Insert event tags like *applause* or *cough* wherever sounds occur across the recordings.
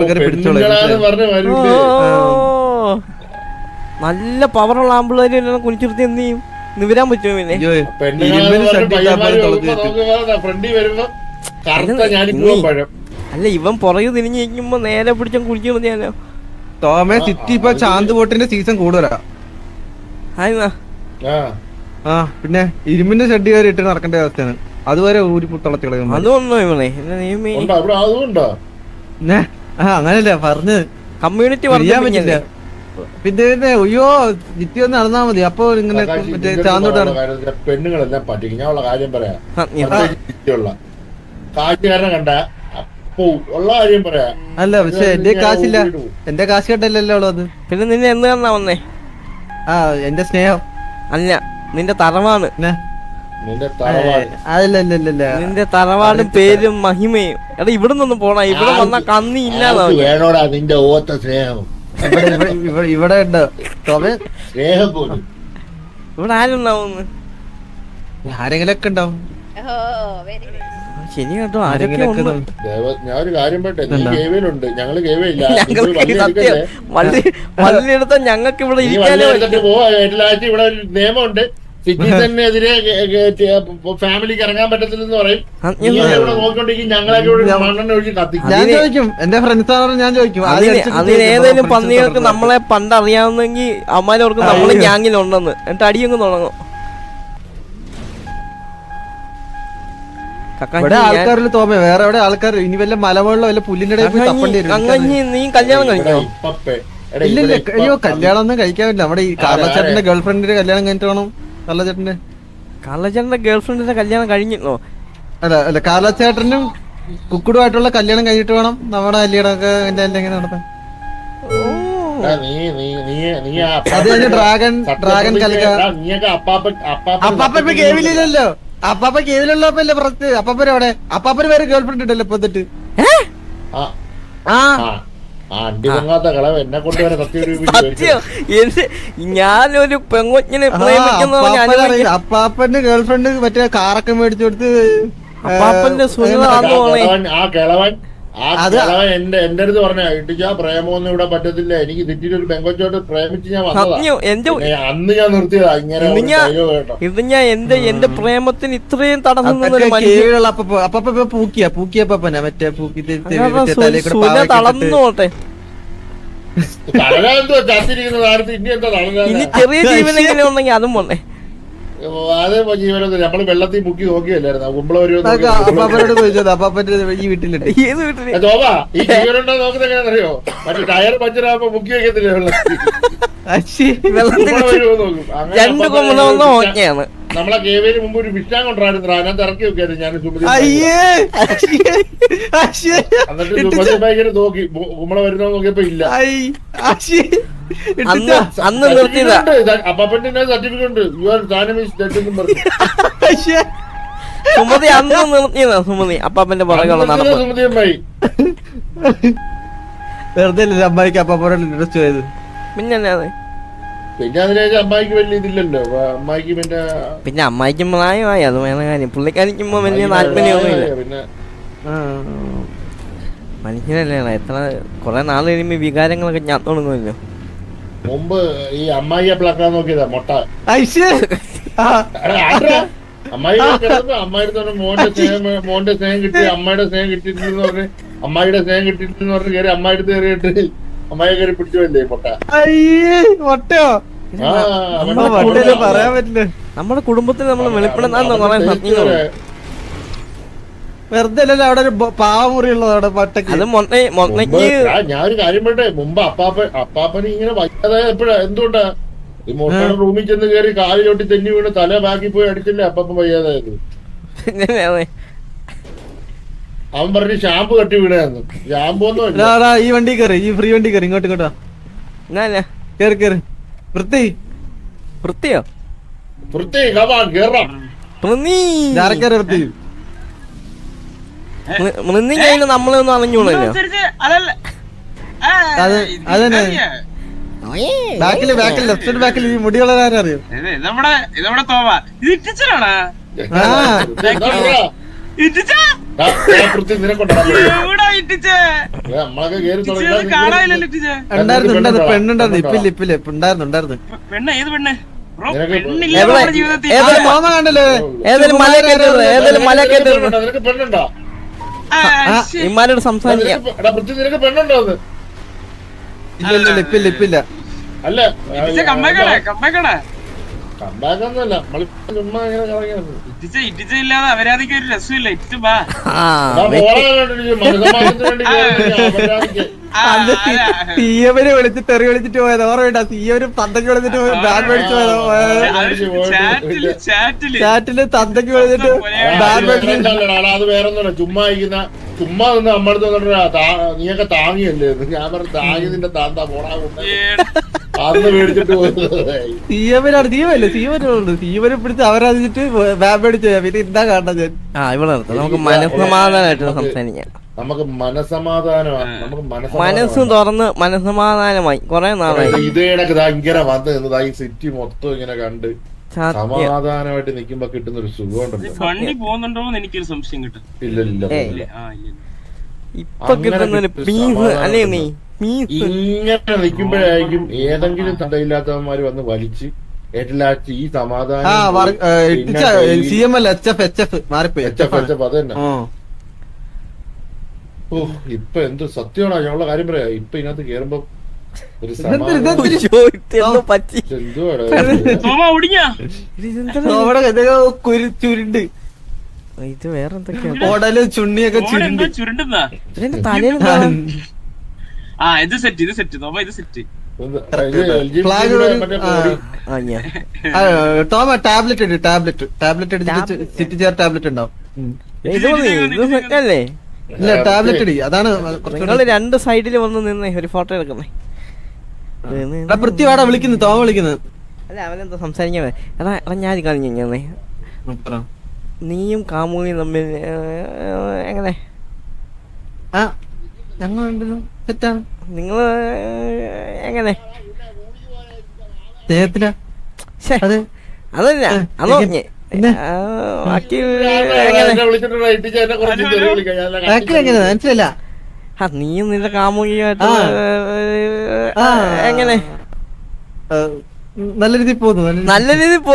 കയറി പിടിച്ചോളൂ നല്ല പവറുള്ള ആമ്പിള്ളേര് എല്ലാം കുനിച്ചിരുത്തി എന്ത് ചെയ്യും? നിവരാൻ പറ്റുമോ പിന്നെ? അല്ല ഇവൻ പുറകെ തിരിഞ്ഞ് നിൽക്കുമ്പോ നേരെ പിടിച്ചും കുടിച്ചു നിർത്തിയാലോ തോമേ സിറ്റി ഇപ്പൊ ചാന്ത് ബോട്ടിന്റെ സീസൺ കൂടുതലാ. ആ. ആ പിന്നെ ഇരുമ്പിന്റെ ഷെഡ് കയറി ഇട്ട് നടക്കേണ്ട അവസ്ഥയാണ്. അതുവരെ ഊരി പുത്തളത്തി കളയും അതൊന്നോ ഇവളെ ആ അങ്ങനല്ല പറഞ്ഞു കമ്മ്യൂണിറ്റി ചെയ്യാൻ പറ്റില്ല. പിന്നെ പിന്നെ അയ്യോ ജിറ്റി ഒന്ന് നടന്നാ മതി. അപ്പൊ ഇങ്ങനെ മറ്റേ പെണ്ണുങ്ങളെല്ലാം പറ്റിക്കും ഞാൻ ഉള്ള കാര്യം പറയാം. കാശുകാരനെ കണ്ട അപ്പോ ഉള്ള കാര്യം പറയാ. അല്ല പക്ഷെ എന്റെ കാശില്ല. എന്റെ കാശ് കെട്ടല്ലല്ലോ ഉള്ളത് പിന്നെ നിന്നെ എന്ന് തന്നാ വന്നേ? ആ എന്റെ സ്നേഹം. അല്ല നിന്റെ തറവാണ്. നിന്റെ തറവാട്. പേരും മഹിമയും. എടാ ഇവിടെ നിന്ന് പോണ. ഇവിടെ വന്ന കന്നി ഇല്ലാതാവും വേണോടാ നിന്റെ ഓത്ത സ്നേഹം? ഇവിടെ ഉണ്ട്. സ്നേഹം പോലും. ഇവിടെ ആരുണ്ടാവുന്നു? ആരെങ്കിലും ഒക്കെ ഉണ്ടാവും ശരി കേട്ടോ. ഞാൻ ഒരു കാര്യം നീ ഞങ്ങൾ ഞങ്ങൾക്ക് വള്ളി ഇവിടെ ഇരിക്കാനേ പോവാ. ഇവിടെ നിയമമുണ്ട്. സിറ്റിസനെതിരെ *laughs* ഫാമിലിക്ക് ഇറങ്ങാൻ പറ്റത്തില്ലെന്ന് പറയും. നീ പറ്റും ഇവിടെ നോക്കിക്കൊണ്ടിരിക്കും ഞങ്ങളൊക്കെ ഇവിടെ മണ്ണെണ്ണ ഒഴിച്ച് കത്തിക്കും. ഞാൻ ചോദിക്കും എന്റെ ഫ്രണ്ട്സ് ഞാൻ ചോദിക്കും അതിന് പന്നികൾക്ക് നമ്മളെ പണ്ട് അറിയാവുന്നെങ്കിൽ അമ്മാനോർക്ക് നമ്മൾ. ഗ്യാങ്ങിലുണ്ടെന്ന് എന്നിട്ട് അടിയങ്ങ് തുടങ്ങും. ഇവിടെ ആൾക്കാരിൽ തോമ വേറെ എവിടെ ആൾക്കാർ ഇനി വല്ല മലമുകളിലോ വല്ല പുല്ലിന്റെ നീ കല്യാണം ഇവിടെ കഴിക്കോ ഇപ്പപ്പെ. എടാ, ഇല്ല ഇല്ല ഇവിടെ ഇപ്പ അയ്യോ കല്യാണം ഒന്നും കഴിക്കാൻ പറ്റില്ല. നമ്മുടെ ഈ കാർലച്ചേട്ടന്റെ ഗേൾഫ്രണ്ടിന്റെ കല്യാണം കഴിഞ്ഞിട്ട് വേണം. കാർലച്ചേട്ടന്റെ കള്ളച്ചേട്ടന്റെ ഗേൾഫ്രണ്ടിന്റെ കല്യാണം കഴിഞ്ഞോ. അല്ല അല്ല കാലച്ചേട്ടനും കുക്കുടുമായിട്ടുള്ള കല്യാണം കഴിഞ്ഞിട്ട് വേണം നമ്മുടെ കല്യാണമൊക്കെ എന്റെ എങ്ങനെ നടത്താൻ. എടാ, നീ നീ നീ നീ ആ അത് കഴിഞ്ഞ് ഡ്രാഗൺ ഡ്രാഗൺ അപ്പാപ്പ ഇപ്പൊ കേവിലില്ലല്ലോ അപ്പാപ്പ കേവിലുള്ളപ്പല്ലേ പുറത്ത്? അപ്പാപ്പന് അവിടെ അപ്പാപ്പന് വേറെ ഗേൾഫ്രണ്ട് ഉണ്ടല്ലോ ഇപ്പൊ എന്നിട്ട്. ആ. ഞാനൊരു അറിയില്ല. അപ്പാപ്പന്റെ ഗേൾഫ്രണ്ട് മറ്റേ കാറൊക്കെ മേടിച്ചു കൊടുത്ത് അപ്പാപ്പന്റെ ഏ, സുനിത ആ കിളവൻ അത് കിളവൻ എന്റെ എന്റെ അടുത്ത് പറഞ്ഞ ഇട്ടിച്ച് ആ പ്രേമൊന്നും ഇവിടെ പറ്റത്തില്ല. എനിക്ക് തെറ്റിട്ട് ഒരു പെങ്കൊച്ചോട്ട് പ്രേമിച്ച് ഞാൻ വന്നതാ. അന്ന് ഞാൻ നിർത്തിയതാ ഇങ്ങനെ ഇത് ഞാൻ- എന്റെ എന്റെ പ്രേമത്തിന് ഇത്രയും തടസ്സം പൂക്കിയ മറ്റേ പൂക്കി ഇനി ചെറിയ ജീവനെങ്കിലും ഉണ്ടെങ്കിൽ അതും പോണേ അത് ജീവനൊന്നും നമ്മൾ വെള്ളത്തിൽ മുക്കി നോക്കിയല്ലായിരുന്നു കുമ്പള ഒരു അതൊക്കെ അപ്പാപ്പനോട് ചോദിച്ചത്. അപ്പാപ്പന്റെ ഈ വീട്ടിലിട്ട്. ഏത് വീട്ടിൽ? തോമാ ഈ ജീവനുണ്ടോ നോക്കുന്നത് എങ്ങനെയാണെന്നറിയോ? മറ്റേ ടയർ പഞ്ചറാകുമ്പോ മുക്കി വെക്കത്തില്ല വെള്ളത്തിൽ രണ്ട് കൊമ്പളൊന്നും ഓക്കെയാണ്. നമ്മളെ കേവേര് മുമ്പ് ഒരു വിഷ്ണാൻ കൊണ്ടായിരുന്നു അതിനകത്ത് ഇറക്കി വെക്കായിരുന്നു. ഞാൻ. എന്നിട്ട്. ഭയങ്കര നോക്കി. കുമ്പള വരുന്നോ നോക്കിയപ്പോ ഇല്ല. അന്ന് അന്ന് നിർത്തിയതാ. സുമതി അന്ന് നിർത്തിയതാ സുമതി. അപ്പാപ്പന്റെ പുറകെയുള്ള നടപ്പ് വെറുതെ അമ്മായിക്ക് അപ്പാപ്പനോട് ഇൻട്രസ്റ്റ് ചെയ്ത് പിന്നെ എന്നാത്? പിന്നെ അതിനേക്ക് അമ്മായിക്ക് വലിയ ഇതില്ലല്ലോ. അപ്പൊ അമ്മായിക്ക് പിന്നെ പിന്നെ അമ്മായിക്കും പ്രായമായി. അത് വേറെ കാര്യം. പുള്ളിക്കാരിക്കുമ്പോ വലിയ താല്പര്യമൊന്നുമില്ല. പിന്നെ മനുഷ്യനല്ലേ എത്ര കൊറേ നാൾ കഴിയുമ്പോ വികാരങ്ങളൊക്കെ ഞാൻ തുടങ്ങുമല്ലോ. മുമ്പ് ഈ അമ്മായിയെ പ്ലക്കാൻ നോക്കിയതാ മുട്ട. അമ്മായി മോന്റെ സ്നേഹം മോന്റെ സ്നേഹം കിട്ടി അമ്മയുടെ സ്നേഹം കിട്ടിയിട്ടുണ്ട് പറഞ്ഞ് അമ്മായിയുടെ സ്നേഹം കിട്ടിയിട്ടുണ്ട് പറഞ്ഞ് കയറി അമ്മായിടത്ത് കയറിയിട്ട് അമ്മായി കയറി പിടിച്ചുവല്ലേ മുട്ട. അയ്യേ മൊട്ടയോ? ആ, നമ്മുടെ കുടുംബത്തിൽ നമ്മൾ വെളിപ്പെടുന്ന കുറെ. വെറുതെ അല്ലല്ലോ അവിടെ ഒരു പാവമുറി ഉള്ളത് അവിടെ പട്ടക്ക്. അത് മുമ്പ് ഞാൻ- ഒരു കാര്യം പറയട്ടെ? മുമ്പ് അപ്പാപ്പൻ അപ്പാപ്പന് ഇങ്ങനെ വയ്യാതായ എപ്പോഴാ? എന്തുകൊണ്ടാ? ഈ മുട്ടയുടെ റൂമിൽ ചെന്ന് കയറി കാലിലോട്ട് തെന്നി വീണ് തല ബാക്കി പോയി അടിച്ചില്ലേ അപ്പാപ്പൻ വയ്യാതായത്? അവൻ പറഞ്ഞു ഷാമ്പു കട്ടി വീണായിരുന്നു. ഷാമ്പു ഒന്നും ഈ വണ്ടി കയറി ഈ ഫ്രീ വണ്ടി കയറി ഇങ്ങോട്ട് ഇങ്ങോട്ടാ? കേറി കേറി. വൃത്തി. വൃത്തിയോ? വൃത്തി കവാ കേറാം. വൃത്തി. മൃന്നി കഴിഞ്ഞ നമ്മളെ ഒന്നും അറിഞ്ഞൂണല്ലോ അനുസരിച്ച് അതല്ല. ആ, അത് അതന്നെ. ബാക്കിൽ ബാക്കിൽ ലെഫ്റ്റ് ബാക്കിൽ ഈ മുടി വളരാൻ അറിയോ ഇത് നമ്മുടെ നമ്മുടെ തോമ? പെണ്ണുണ്ടായിരുന്നു. ഇപ്പില്ല ഇപ്പില്ല. ഉണ്ടായിരുന്നു ഉണ്ടായിരുന്നു. പെണ്ണ് ഏത് പെണ്ണ്? ബ്രോ നിനക്ക് പെണ്ണില്ല എവിടെ? ജീവിതത്തിൽ. ഏത് ആ, കണ്ടല്ലേ? ഏതായാലും മല കയറ്റരുത് ഏതായാലും മല കയറ്റരുത് ആ, സംസാരിക്കാം. ഇല്ല ഇല്ല ഇല്ല ഇപ്പില്ല ഇപ്പില്ല അല്ല ഇല്ലാതെ ഒരു രസമില്ല. ബാ. തീയവര് വിളിച്ച് തെറി വിളിച്ചിട്ട് പോയത്. ഓർമ്മ തീയവര് തന്തയ്ക്ക് വിളിച്ചിട്ട് ബാൻ ബാഗ് മേടിച്ചു പോയത്. അത് ചാറ്റിൽ തന്തയ്ക്ക് വിളിച്ചിട്ട് ബാൻ മേടിച്ചു ചുമ്മാ ഇരിക്കുന്ന ചുമ്മാ നിന്ന് നമ്മുടെ അടുത്ത് നീയൊക്കെ താങ്ങിയല്ലേ? ഞാൻ പറഞ്ഞു താങ്ങിയതിന്റെ താന്താ പോടാ പിടിച്ച് അവരതിച്ചിട്ട്. പിന്നെ ഞാൻ. ആ ഇവിടെ നിർത്താം. നമുക്ക് മനസ്സമാധാനമായിട്ട് സംസാരിക്കാം. നമുക്ക് മനസമാധാനമാണ് നമുക്ക് മനസ്സ് തുറന്ന് മനസ്സമാധാനമായി. കൊറേ നാളായി. ഇതേ കണക്ക് ഇങ്ങനെ വന്ന് നിന്നതാ ഈ സിറ്റി മൊത്തം ഇങ്ങനെ കണ്ട് സമാധാനമായിട്ട് നിക്കുമ്പോ കിട്ടുന്ന ഒരു സുഖമുണ്ടല്ലോ. വണ്ടി പോകുന്നുണ്ടോ എന്ന് എനിക്കൊരു സംശയം കിട്ടും. ഇല്ല ഇല്ല ഇല്ല. ആ ഇല്ല ഇപ്പൊ കിട്ടുന്ന പീസ് അല്ലേ നീ? ഇങ്ങനെ നിൽക്കുമ്പോഴായിരിക്കും ഏതെങ്കിലും തടയില്ലാത്തവന്മാര് വന്ന് വലിച്ച് ഏറ്റലാച്ച് ഈ ആ സമാധാനം സി എം അല്ല എച്ച് എഫ് എച്ച് എഫ് മാറിപ്പോയി. എച്ച് എഫ് ആണ് അത് തന്നെ. ഓ ഇപ്പൊ എന്ത് സത്യമാണോ? ഞങ്ങളുടെ കാര്യം പറയാ. ഇപ്പൊ ഇതിനകത്ത് കേറുമ്പോ ഒരു ചുരുണ്ട്. ഇത് വേറെന്തൊക്കെയാ? ഓടൽ ചുണ്ണിയൊക്കെ ചുരുണ്ട്. ചുരുണ്ടുന്നാ. തലയിൽ ആ, ഇത് സെറ്റ് ഇത് സെറ്റ് നോമ്പ ഇത് സെറ്റ് ടോമ ടാബ്ലറ്റ് ഉണ്ട് ടാബ്ലറ്റ്. ടാബ്ലറ്റ് അടിച്ചിട്ട് സിറ്റി ചെയർ ടാബ്ലറ്റ് ഉണ്ടാവും സെറ്റല്ലേ? ഇല്ല ടാബ്ലറ്റ് ഇടി. അതാണ് നിങ്ങൾ രണ്ട് സൈഡിൽ വന്ന് നിന്നേ ഒരു ഫോട്ടോ എടുക്കുന്നേ. എടാ പൃഥ്വിവാടാ വിളിക്കുന്നു. തോമ വിളിക്കുന്നത് അല്ല അവനെന്താ സംസാരിക്കാൻ എടാ എടാ ഞാൻ കളഞ്ഞു നീയും കാമുകിയും തമ്മിൽ എങ്ങനെ? ആ. ഞങ്ങൾ സെറ്റാണ് നിങ്ങൾ എങ്ങനെ? അത് അതല്ല അതോ മനസ്സിലല്ല നീ നിന്റെ കാമുകിയായിട്ട്. എങ്ങനെ? നല്ല രീതിയിൽ പോകുന്നു നല്ല രീതിയിൽ. പോയേ പോ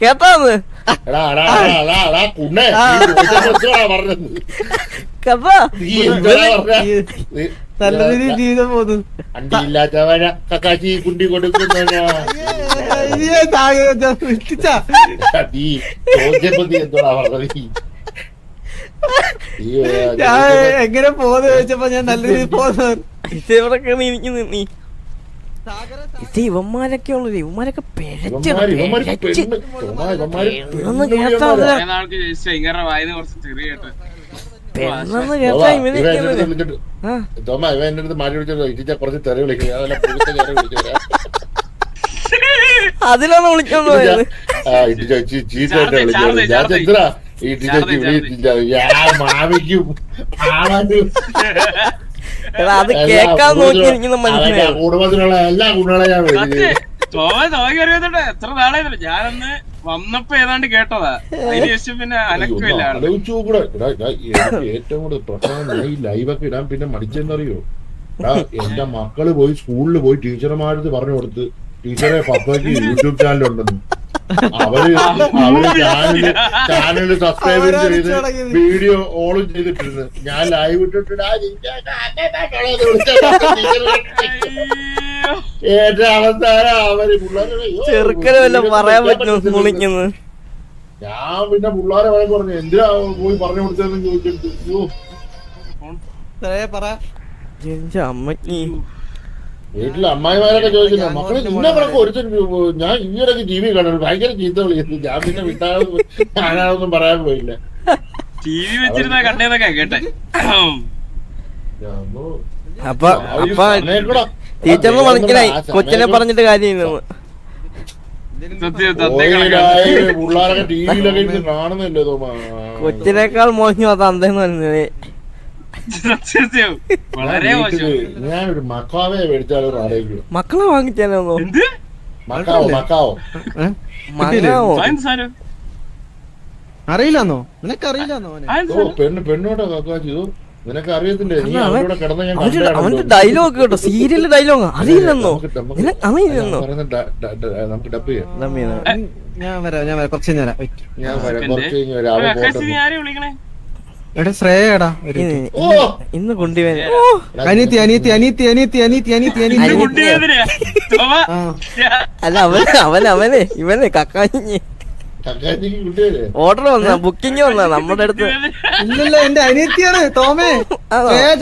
കേട്ടാന്ന് നല്ല രീതിയിൽ ജീവിതം പോകുന്നു. അണ്ടിയില്ലാത്തവന കക്കാശി കുണ്ടി കൊടുക്കുന്നവനാ. ഞാൻ എങ്ങനെ പോന്ന് ചോദിച്ചപ്പോ ഞാൻ നല്ല രീതിയിൽ *laughs* പോകുന്നു. നീ. ഇത് ഇവന്മാരൊക്കെ ഉള്ളത് ഇവന്മാരൊക്കെ ഇവന്മാര് പെണ്ണെന്ന് ഇവ- കേട്ടാ ഇവ എന്റെ അടുത്ത് ഇവനൊക്കെ തോമ ഇവ എന്റെ അടുത്ത് മാറ്റി വിളിച്ചോ കുറച്ച് തെറി വിളിക്കുക അതിലാണ് വിളിച്ചോണ്ട് പോയത് ഞാൻ വിളിച്ചില്ല മാമിക്കും എടാ അത് എല്ലാ കേക്കാൻ നോക്കിയിരിക്കുന്ന മനുഷ്യനെ മനുഷ്യനാണ് കുടുംബത്തിലുള്ള എല്ലാ ഗുണങ്ങളെ ഞാൻ വിളിച്ചത് തോമ എത്ര നാളായിരുന്നു ഞാനന്ന് വന്നപ്പോ ഏതാണ്ട് കേട്ടതാ അതിന് ശേഷം പിന്നെ അനക്കമില്ല ആൾ. ആലോചിച്ചു കൂടെ ഏറ്റവും കൂടുതൽ പ്രശ്നം ഈ ലൈവൊക്കെ ഇടാൻ പിന്നെ മടിച്ചെന്നറിയോ എന്റെ മക്കൾ പോയി സ്കൂളിൽ പോയി ടീച്ചർമാരുടെ പറഞ്ഞു കൊടുത്ത് ടീച്ചറെ പപ്പയ്ക്ക് യൂട്യൂബ് ചാനൽ ഉണ്ടെന്ന് അവർ അവർ ചാനൽ ചാനൽ സബ്സ്ക്രൈബ് ചെയ്ത് വീഡിയോ ഓളും ചെയ്തിട്ടിരുന്നു ഞാൻ ലൈവ് ഇട്ടിട്ട് ചെറുക്കന് വല്ല പറയാൻ പറ്റുമോ മുളിക്കുന്നത്? ഞാൻ പിന്നെ പിള്ളേരെ വഴക്ക് പറഞ്ഞു എന്തിനാ പോയി പറഞ്ഞു കൊടുത്തതെന്ന് ചോദിച്ചിട്ട് അമ്മയ്ക്ക് വീട്ടിലെ അമ്മായിമാരൊക്കെ ചോദിക്കുന്നത് മക്കളെ നിന്നെ കണക്ക് ഒരുത്തൻ ഞാൻ ഈയിടയ്ക്ക് ടി വി കണ്ടു ഭയങ്കര ചീത്ത വിളിക്കുന്നു ഞാൻ പിന്നെ വിട്ടാ ഞാനതൊന്നും പറയാൻ പോയില്ല. ടി വി വെച്ചിരുന്ന കണ്ടേന്നൊക്കെ കേട്ടെ. അപ്പൊ ടീച്ചറിന് മനസ്സിലായി കൊച്ചിനെ പറഞ്ഞിട്ട് കാര്യം കൊച്ചിനേക്കാൾ മോശം അത് അന്തേന്ന് പറഞ്ഞത്. മക്കളെ വാങ്ങിച്ചോ മക്കാവോ മക്കാവോ? അറിയില്ലെന്നോ? നിനക്ക് അറിയില്ലെന്നോ പെണ്ണ് പെണ്ണോട്ടോ കാക്കാച്ചു നിനക്ക് അവന്റെ ഡയലോഗ് കേട്ടോ സീരിയൽ ഡയലോഗ് അറിയില്ലെന്നോ? അറിയില്ലെന്നോ? ഞാൻ ഞാൻ കുറച്ച് ഞാൻ വരാം. എടാ ശ്രേയടാ. ഇന്ന് കൊണ്ടുവരാൻ അനീത്തി അനീത്തി അനീത്തി അനീത്തി അനീത്തി അനീത്തി അനീത്തി അല്ല അവൻ അവൻ അവനെ ഇവനെ കക്കാഞ്ഞ്. ഓർഡർ വന്ന ബുക്കിംഗ് വന്ന നമ്മുടെ അടുത്ത്. ഇല്ലല്ല എന്റെ അനിയത്തിയാണ് തോമേ.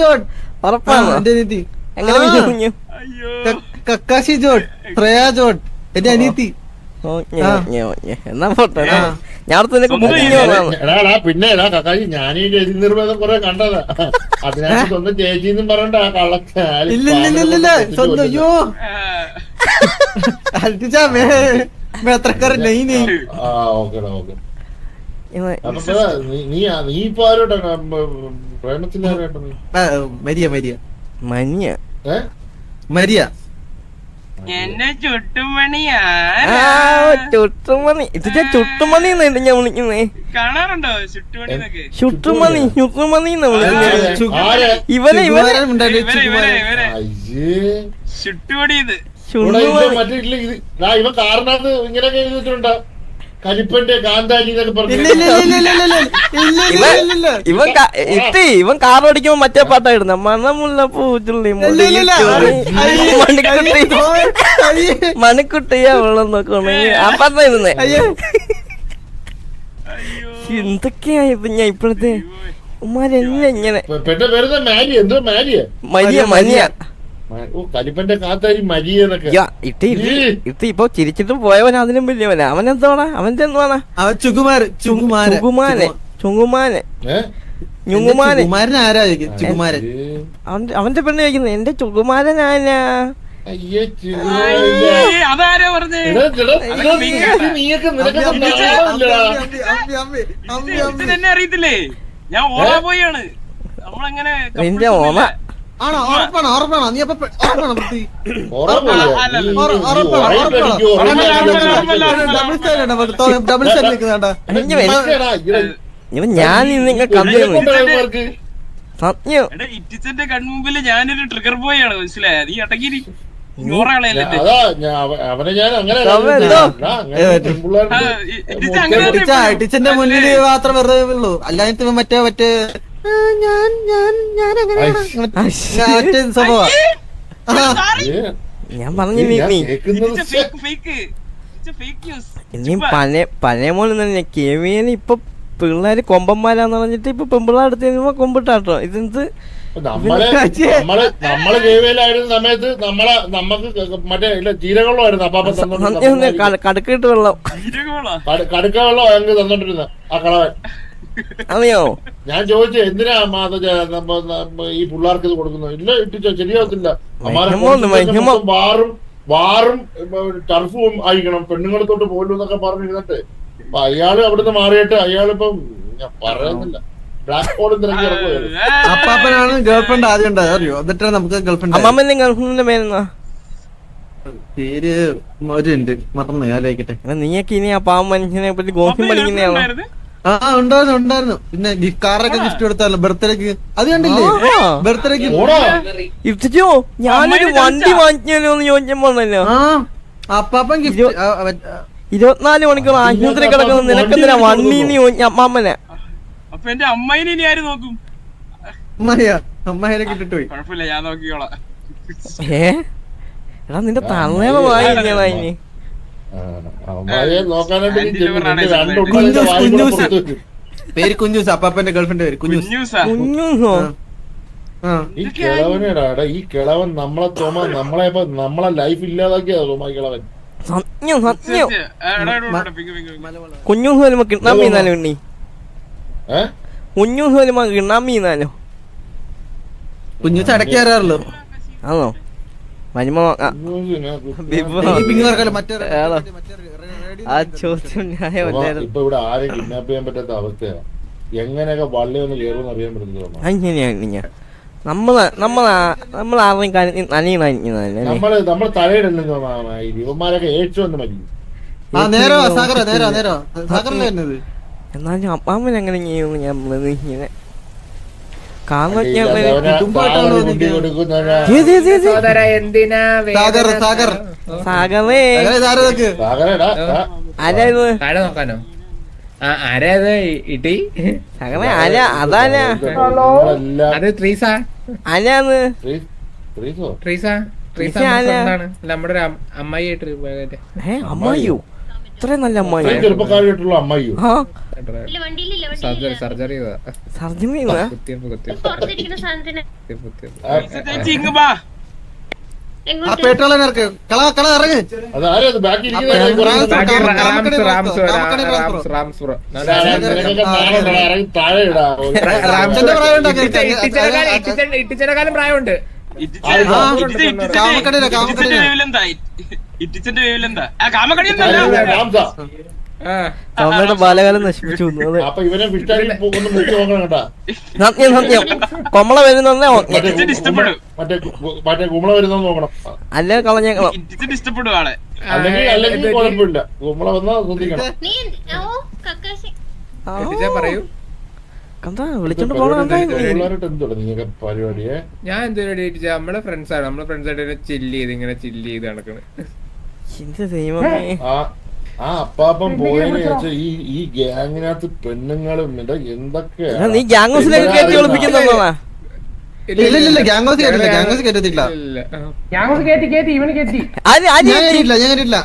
ജോട്ട് ഉറപ്പാണ്? എന്റെ അനിയത്തി. എങ്ങനെ കക്കാശി ജോട്ട് ശ്രേയ ജോൺ എന്റെ അനിയത്തി. എന്നാ പോട്ടെ ഞാൻ നിനക്ക് ബുക്കിംഗ് പിന്നെ കക്കാശി ഞാൻ ഈ കണ്ടതാ. അതിനകത്ത് ചേച്ചി അയ്യോ. मैं अत्रकर नहीं नहीं ആ ഓക്കെടാ ഓക്കെ ഇവൻ അപ്പൊ ഇപ്പൊ നീ നീ നീ ഇപ്പൊ ആരോട്ടാ പ്രേമത്തിന്റെ ആരോട്ടാ നീ ആ, മരിയ മരിയ മഞ്ഞ ഏ മരിയ എന്നെ ചുട്ടുമണിയാ ആ ചുട്ടുമണി ഇത് ഞാൻ ചുട്ടുമണി എന്നല്ല ഞാൻ വിളിക്കുന്നേ കാണാറുണ്ടോ ചുട്ടുമണി എന്നൊക്കെ ചുട്ടുമണി ചുട്ടുമണി എന്ന് വിളിക്കുന്നത് ചു- ആരെ ഇവനെ ഇവനെ ചുകുമാരൻ ഉണ്ടായിരുന്നു, ഇവരെ ഇവരെ ചുകുമാരൻ. ഇവരെ അയ്യേ ചുട്ടുപൊടി ഇത് ഇങ്ങനെയൊക്കെ ഇവൻ ഇത്തി കാർ ഓടിക്കുമ്പോ മറ്റേ പാട്ടായിരുന്നു മണമുള്ള പൂച്ചുള്ളി മണിക്കുട്ടി. മണിക്കുട്ടിയാ വെള്ളം നോക്കണെങ്കിൽ ആ പാട്ടായിരുന്നേ എന്തൊക്കെയാ ഇപ്പൊ ഞാൻ ഇപ്പോഴത്തെ? ഉമ്മാരെല്ലാം ഇങ്ങനെ. മരിയ. മരിയ. ഇപ്പൊ ചിരിച്ചിട്ടും പോയവൻ അതിനും വലിയവന. അവൻ എന്താണ് അവന്റെ എന്താണ് അവൻ ചുകുമാരൻ ചുകുമാരൻ. ചുങ്കുമാനെ ഞുങ്ങുമാനെ അവന്റെ പെണ്ണ് ചോദിക്കുന്നത് എന്റെ ചുകുമാരനാനാ നിന്റെ ഓമ ആണോ? നീ ഡബിൾ ഡബിൾ ഞാൻ നിങ്ങൾ സത്യം. ഞാനൊരു ട്രിഗർ ബോയ് ആണ് മനസ്സിലായ? നീ അടങ്ങിരി ടീച്ചറിന്റെ മുന്നിൽ മാത്രമേ വെറുതെ ഉള്ളൂ. അല്ലാതെ മറ്റേ മറ്റേ ഞാൻ ഞാൻ ഞാൻ അങ്ങനെയാണ് സംഭവ. ഞാൻ പറഞ്ഞു ഇനിയും നീ. കേൾക്കുന്നത് ഫേക്ക് ഫേക്ക് ഫേക്ക് ന്യൂസ് ഇനി പഴയ പഴയ പോലെ തന്നെ കെവിയന് ഇപ്പൊ പിള്ളേര് കൊമ്പന്മാരാന്ന് പറഞ്ഞിട്ട് ഇപ്പൊ പെമ്പിള്ളേർ അടുത്ത് കൊമ്പിട്ടാട്ടോ. ഇതെന്ത്? നമ്മളെ നമ്മൾ നമ്മൾ ജൈവയിലായിരുന്ന സമയത്ത് നമ്മളെ നമുക്ക് മറ്റേ ഇല്ല ജീരകവെള്ളമായിരുന്നു അപ്പാപ്പ കടക്കിട്ട് വെള്ളം. കടുക്ക വെള്ളം ഞങ്ങൾക്ക് തന്നോണ്ടിരുന്ന ആ കളവൻ. അറിയോ? ഞാൻ ചോദിച്ചു എന്തിനാ നമ്മ ഈ പിള്ളേർക്ക് ഇത് കൊടുക്കുന്നത്? ഇല്ല ഇട്ടിച്ചോ ശരിയാവത്തില്ല. വാറും വാറും ടർഫും അയക്കണം പെണ്ണുങ്ങളെ തൊട്ട് പോലും എന്നൊക്കെ പറഞ്ഞിരുന്നിട്ട്. അപ്പൊ അയാൾ അവിടുന്ന് മാറിയിട്ട് അയാളിപ്പം ഞാൻ പറയുന്നില്ല. അപ്പാപ്പനാണ് ഗേൾഫ്രണ്ട് ആദ്യം ഉണ്ടായത് അറിയോ? എന്നിട്ട് നമുക്ക് ഗേൾഫ്രണ്ട് അമ്മമ്മന്റെ ഗേൾഫ്രണ്ടിന്റെ പേരെന്നാ പേര് ഒരു ഉണ്ട് മറന്നു ആലോചിക്കട്ടെ. എടാ, നീയൊക്കെ ഇനി ആ പാവം മനുഷ്യനെ പറ്റി ഗോഫ്യം പഠിക്കുന്നതാണോ ആ ഉണ്ടായിരുന്നു ഉണ്ടായിരുന്നു. പിന്നെ കാറൊക്കെ ഗിഫ്റ്റ് കൊടുത്താലോ? ബർത്ത്ഡേക്ക്. അത് കണ്ടില്ലേ? ബർത്ത്ഡേക്ക് ഇട്ടിച്ചോ ഞാനൊരു വണ്ടി ചോദിച്ചാ? വാങ്ങിച്ചാലോ എന്ന് ചോദിച്ചപ്പോണല്ലോ ആ അപ്പാപ്പൻ ഗിഫ്റ്റ് ഇരുപത്തിനാല് മണിക്കൂർ ആശുപത്രി കിടക്കുന്ന നിനക്കെന്തിനാ വണ്ടി ചോദിച്ച അമ്മാമ്മനെ അപ്പൊ എന്റെ അമ്മയിനെ ഇനി ആര് നോക്കും? അമ്മയാ അമ്മയെ കിട്ടിട്ട് പോയി. കുഴപ്പമില്ല ഞാൻ നോക്കിക്കോളാം. ഏ? എടാ നിന്റെ തള്ളേടെ വായി പേര് കുഞ്ഞൂസ് അപ്പാപ്പന്റെ ഗേൾഫ്രണ്ട് പേര് കുഞ്ഞൂസ്. ഈ കിളവനെടാ ഈ കിളവൻ നമ്മളെ തോമ നമ്മളെ ഇപ്പൊ നമ്മളെ ലൈഫ് ഇല്ലാതാക്കിയാ തോമ കിളവൻ. സത്യം സത്യം കുഞ്ഞൂസ് വരുമ്പോ ഉണ്ണി? വരുമ്പോ വരാറുള്ളൂ. ആണോ? ആ. ഇവിടെ ചെയ്യാൻ പറ്റാത്ത നമ്മൾ എന്നാലും അപ്പാമ്മൻ അങ്ങനെ ചെയ്യുന്നു ഞാൻ താഴെ നോക്കാനോ? ആ ആരാത് ഇട്ടി? സാഗമേ അല അതാനാ അത് ട്രീസ ആരാന്ന്? ട്രീ- ട്രീസ ട്രീസ ട്രീസ ആരാ? എന്താണ് നമ്മുടെ അമ്മായി അമ്മായിയോ? ഇത്രയും നല്ല അമ്മായി. ചെറുപ്പക്കാരായിട്ടുള്ള അമ്മായി സർജറി സർജറി? ഇട്ടിച്ചനക്കാലം പ്രായമുണ്ട്. ഇറ്റിച്ചന്റെ. വേവിലെന്താ ആ ആ. അമ്മയുടെ ബാലകാലം നശിപ്പിച്ചു സത്യം സത്യം. കൊമ്മള വരുന്നേ അല്ല കളഞ്ഞേക്കണം. പറയൂ. വിളിച്ചോണ്ട് ഞാൻ എന്തൊരു നമ്മളെ ഫ്രണ്ട്സ് ആണ്. നമ്മളെ ഫ്രണ്ട്സ് ആയിട്ട് ചില്ല് ചെയ്ത് ഇങ്ങനെ ചില്ല് ചെയ്ത് നടക്കണ്. ആ ആ അപ്പാപ്പൻ പോയതിനു വെച്ചാൽ ഈ ഈ ഗ്യാങ്ങിനകത്ത് പെണ്ണുങ്ങളും എടാ, നീ ഗ്യാങ് ഹൗസിലേക്ക് കയറ്റി ഒളിപ്പിക്കുന്നതാ ഞാൻ കേട്ടില്ല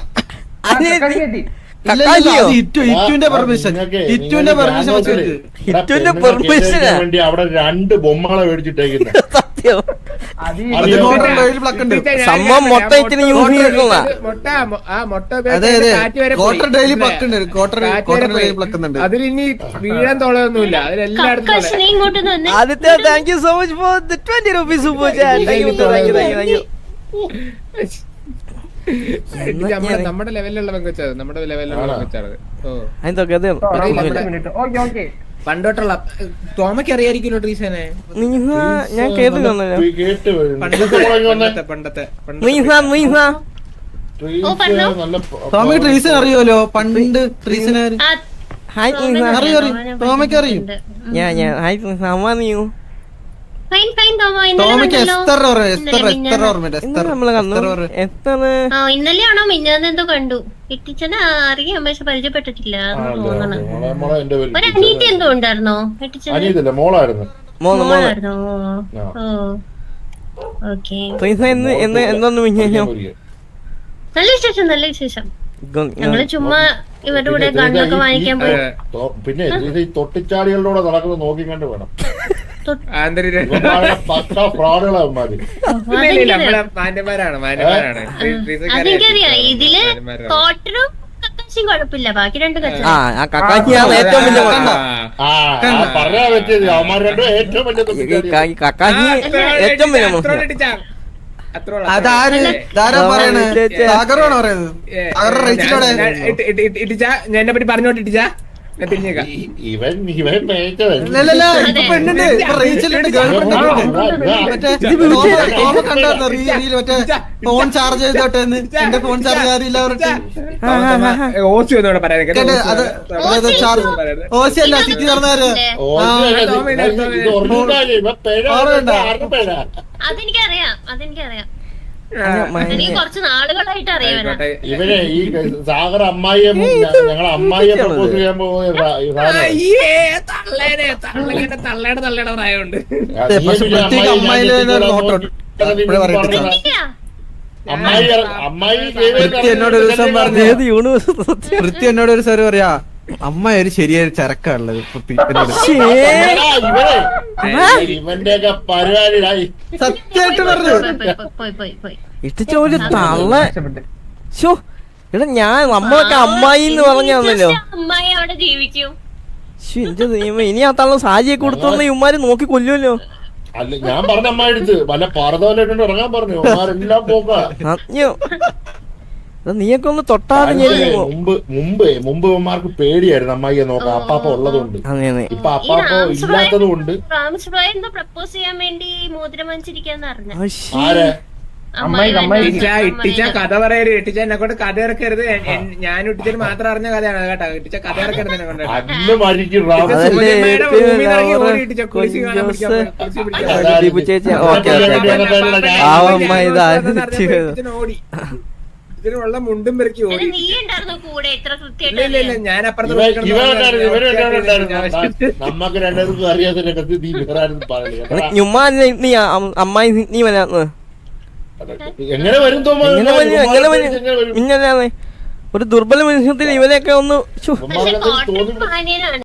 ആ, പെർമിഷൻ വേണ്ടി അവിടെ രണ്ട് ബൊമ്മകളെ മേടിച്ചിട്ടേക്കുന്നത് *laughs* സത്യം. സംഭവം യൂസ് അതിലിനി വീഴാൻ അതിലെല്ലായിടത്തും വന്നേ Aditya thank you so much for the twenty rupees നമ്മുടെ നമ്മുടെ ലെവലിലുള്ള പെങ്കൊച്ചത് നമ്മുടെ ലെവലിലുള്ള? പെങ്കൊച്ചാണ് പണ്ടോട്ടുള്ള തോമയ്ക്ക് അറിയായിരിക്കുമല്ലോ ട്രീസനെ? ഞാൻ. പണ്ടത്തെ ട്രീസൻ അറിയുമല്ലോ? പണ്ട് ട്രീസന് അറിയും. അറിയും. ഞാൻ ഞാൻ. ഹായ് അമ്മ നീയു ഇന്നലെയാണോ മിഞ്ഞാന്ന് എന്തോ കണ്ടു. ഇട്ടിച്ചനെ അറിയാം. പക്ഷെ പരിചയപ്പെട്ടിട്ടില്ല. ഒരു അനീതി എന്തോ ഉണ്ടായിരുന്നോ? മോളായിരുന്നു. നല്ല വിശേഷം നല്ല വിശേഷം. ഞങ്ങൾ ചുമ്മാ ഇവരുടെ കൂടെ പിന്നെ കണ്ണൊക്കെ വാങ്ങിക്കാൻ പോയി. പിന്നെ ഇത് ഈ തൊട്ടിച്ചാടികളുടെ കൂടെ നടക്കുന്നത് നോക്കിക്കണ്ട് വേണം. *laughs* അതെനിക്കറിയാം ഇതിൽ. കോട്ടറും കക്കാശിയും കുഴപ്പമില്ല. ബാക്കി രണ്ട് കച്ച ആ ആ കക്കാശിയാണ് ഏറ്റവും വലിയ ആ, കുഴപ്പം. ആ ആ, പറയാൻ പറ്റിയത് അവന്മാർ രണ്ടും ഏറ്റവും വലിയ ഈ കക്കാശി ഏറ്റവും വലിയ പ്രശ്നം അതാര് ഇതാരാ പറയണേ? സാഗറാണോ പറയുന്നത്? സാഗറുടെ റേച്ചിലോടെ എന്നെ പറ്റി പറഞ്ഞോട്ട് ഇട്ടിച്ചാ? ഫോൺ ചാർജ് ചെയ്തോട്ടെ എന്റെ ഫോൺ ചാർജ് പറഞ്ഞിട്ട്. ഓസി അല്ല സിറ്റി പിഴ അതെനിക്കറിയാം അതെനിക്കറിയാം. ഇവനെ. ഈ സാഗർ അമ്മായിയെ ഞങ്ങൾ അമ്മായിയെ പ്രപ്പോസ് ചെയ്യാൻ പോകുന്ന. അമ്മായി അമ്മായി എന്നോട് ഒരു ദിവസം പറഞ്ഞു ഏത് യൂണിവേഴ്സ് സത്യം? വൃത്തി എന്നോട് ഒരു സാറ് പറയാ അമ്മ ഒരു ശരിയായ ചരക്കാണുള്ളത് വൃത്തി എന്നോട് ഇവനെ. ഇവന്റെ ഒക്കെ പരിപാടിയായി സത്യമായിട്ട് പറഞ്ഞു പോയി, പോയി, പോയി, പോയി, പോയി. ഇട്ടിച്ച ഒരു തള്ള. ഷോ എടാ ഞാൻ നമ്മളൊക്കെ അമ്മായി എന്ന് പറഞ്ഞാണല്ലോ. വിശ്വസിച്ച അമ്മായി അവിടെ ജീവിക്കും. ശ്ശോ, എന്റെ ദൈവമേ ഇനി ആ തള്ള സാജിയെ കൊടുത്തോന്ന് ഇവന്മാര് നോക്കി കൊല്ലുമല്ലോ അല്ല ഞാൻ പറഞ്ഞ അമ്മ എടുത്ത് വല്ല പാറതോലായിട്ടുണ്ട് ഇറങ്ങാൻ പറഞ്ഞു. അവന്മാരെല്ലാം പോക്കാ. നീയൊക്കെ ഒന്ന് തൊട്ടാതെ മുമ്പ് മുമ്പ് മുമ്പ് ഇവന്മാർക്ക് പേടിയായിരുന്നു അമ്മായിയെ നോക്കാം അപ്പാപ്പ ഉള്ളതുകൊണ്ട്. അതെ അതെ. ഇപ്പൊ അപ്പാപ്പ ഇല്ലാത്തത് കൊണ്ട് പ്രപ്പോസ് ചെയ്യാൻ വേണ്ടി മോതിരം. ഇട്ടിച്ച ഇട്ടിച്ച കഥ പറയരുത്. ഇട്ടിച്ച എന്നെ കൊണ്ട് കഥ ഇറക്കരുത്. ഞാൻ ഇട്ടിച്ചന് മാത്രം അറിഞ്ഞ കഥയാണ് കേട്ടോ. ഇട്ടിച്ച കഥ ഇറക്കരുത് എന്നെ കൊണ്ട്. ഓടി. ഇട്ടിച്ച വെള്ളം മുണ്ടും പെറുക്കി ഓടി നീ ഉണ്ടായിരുന്നു കൂടെ ഇത്ര ഇല്ല ഇല്ല ഞാൻ അപ്പുറത്ത് അമ്മായി നീ വരാന്ന് എങ്ങനെ വരും തോമ എങ്ങനെ വരും എങ്ങനെ ഒരു ദുർബല മനുഷ്യത്തിൽ ഇവരെയൊക്കെ ഒന്ന്